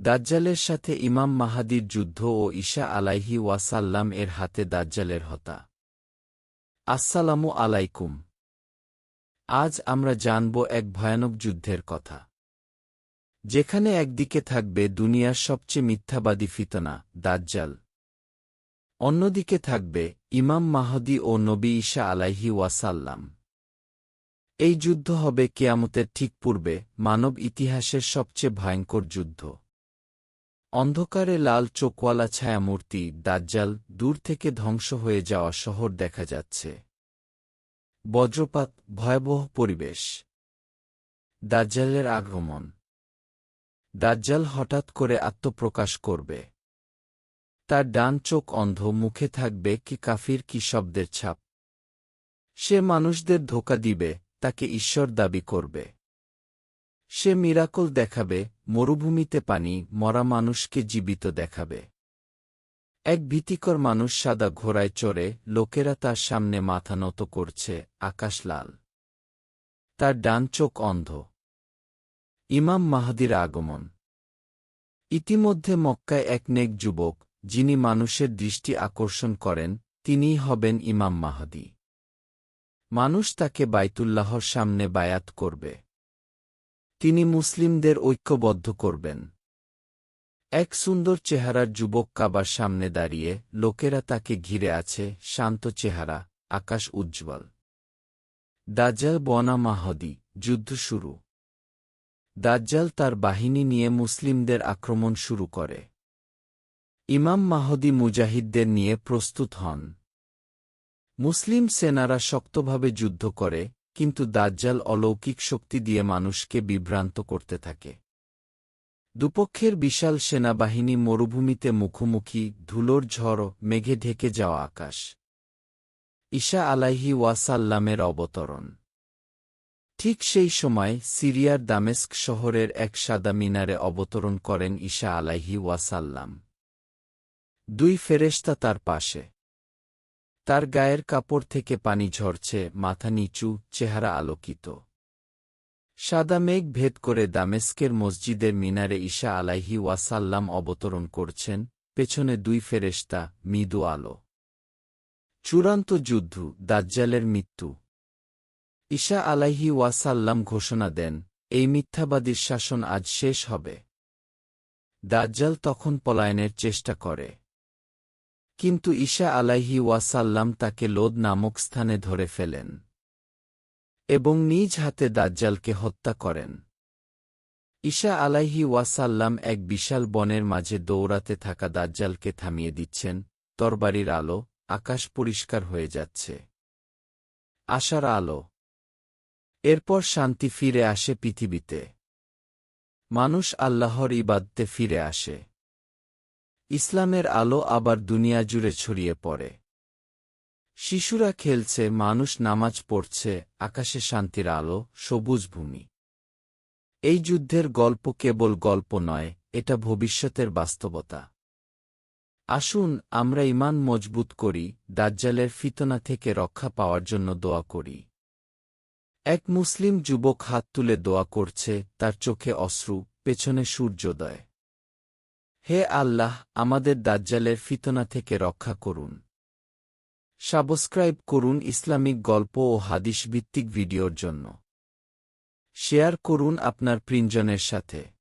দাজ্জালের সাথে ইমাম মাহাদির যুদ্ধ ও ঈশা আলাইহি ওয়াসাল্লাম এর হাতে দাজ্জালের হতা। আসসালামু আলাইকুম। আজ আমরা জানব এক ভয়ানক যুদ্ধের কথা। যেখানে একদিকে থাকবে দুনিয়ার সবচেয়ে মিথ্যাবাদী ফিতনা, দাজ্জাল। অন্যদিকে থাকবে ইমাম মাহদি ও নবী ঈশা আলাইহি ওয়াসাল্লাম। এই যুদ্ধ হবে কেয়ামতের ঠিক পূর্বে মানব ইতিহাসের সবচেয়ে ভয়ঙ্কর যুদ্ধ। অন্ধকারে লাল চোখওয়ালা ছায়ামূর্তি দাজ্জাল দূর থেকে ধ্বংস হয়ে যাওয়া শহর দেখা যাচ্ছে। বজ্রপাত, ভয়াবহ পরিবেশ। দাজ্জালের আগমন। দাজ্জাল হঠাৎ করে আত্মপ্রকাশ করবে। তার ডান চোখ অন্ধ, মুখে থাকবে কি কাফির কি শব্দের ছাপ। সে মানুষদের ধোকা দিবে, তাকে ঈশ্বর দাবি করবে। সে মিরাকল দেখাবে, মরুভূমিতে পানি, মরা মানুষকে জীবিত দেখাবে। এক ভীতিকর মানুষ সাদা ঘোড়ায় চড়ে, লোকেরা তার সামনে মাথা নত করছে, আকাশ লাল। তার ডান চোখ অন্ধ। ইমাম মাহাদির আগমন। ইতিমধ্যে মক্কায় এক নেক যুবক, যিনি মানুষের দৃষ্টি আকর্ষণ করেন, তিনিই হবেন ইমাম মাহাদি। মানুষ তাকে বাইতুল্লাহর সামনে বায়াত করবে। তিনি মুসলিমদের ঐক্যবদ্ধ করবেন। এক সুন্দর চেহারার যুবক কাবার সামনে দাঁড়িয়ে লোকেরা তাকে ঘিরে আছে, শান্ত চেহারা, আকাশ উজ্জ্বল। দাজ্জাল বনা মাহদি, যুদ্ধ শুরু। দাজ্জাল তার বাহিনী নিয়ে মুসলিমদের আক্রমণ শুরু করে। ইমাম মাহদি মুজাহিদদের নিয়ে প্রস্তুত হন। মুসলিম সেনারা শক্তভাবে যুদ্ধ করে কিন্তু দাজ্জাল অলৌকিক শক্তি দিয়ে মানুষকে বিভ্রান্ত করতে থাকে। দুপক্ষের বিশাল সেনাবাহিনী মরুভূমিতে মুখোমুখি, ধুলোর ঝড়, মেঘে ঢেকে যাওয়া আকাশ। ঈশা আলাইহি ওয়াসাল্লামের অবতরণ। ঠিক সেই সময় সিরিয়ার দামেস্ক শহরের এক সাদা মিনারে অবতরণ করেন ঈশা আলাইহি ওয়াসাল্লাম। দুই ফেরেস্তা তার পাশে। তার গায়ের কাপড় থেকে পানি ঝরছে, মাথা নিচু, চেহারা আলোকিত। সাদা মেঘ ভেদ করে দামেস্কের মসজিদের মিনারে ঈশা আলাইহি ওয়াসাল্লাম অবতরণ করছেন, পেছনে দুই ফেরেস্তা মৃদু আলো। চূড়ান্ত যুদ্ধ, দাজ্জালের মৃত্যু। ঈশা আলাইহি ওয়াসাল্লাম ঘোষণা দেন, এই মিথ্যাবাদীর শাসন আজ শেষ হবে। দাজ্জাল তখন পলায়নের চেষ্টা করে। কিন্তু ঈশা আলাইহি ওয়াসাল্লাম তাকে লোদ নামক স্থানে ধরে ফেলেন এবং নিজ হাতে দাজ্জালকে হত্যা করেন। ঈশা আলাইহি ওয়াসাল্লাম এক বিশাল বনের মাঝে দৌড়াতে থাকা দাজ্জালকে থামিয়ে দিচ্ছেন, তরবারির আলো, আকাশ পরিষ্কার হয়ে যাচ্ছে। আশার আলো। এরপর শান্তি ফিরে আসে পৃথিবীতে। মানুষ আল্লাহর ইবাদতে ফিরে আসে। ইসলামের আলো আবার দুনিয়া জুড়ে ছড়িয়ে পড়ে। শিশুরা খেলছে, মানুষ নামাজ পড়ছে, আকাশে শান্তির আলো, সবুজ ভূমি। এই যুদ্ধের গল্প কেবল গল্প নয়, এটা ভবিষ্যতের বাস্তবতা। আসুন, আমরা ইমান মজবুত করি, দাজ্জালের ফিতনা থেকে রক্ষা পাওয়ার জন্য দোয়া করি। এক মুসলিম যুবক হাত তুলে দোয়া করছে, তার চোখে অশ্রু, পেছনে সূর্যোদয়। হে আল্লাহ, আমাদের দাজ্জালের ফিতনা থেকে রক্ষা করুন। সাবস্ক্রাইব করুন ইসলামিক গল্প ও হাদিস ভিত্তিক ভিডিওর জন্য। শেয়ার করুন আপনার প্রিঞ্জনের সাথে।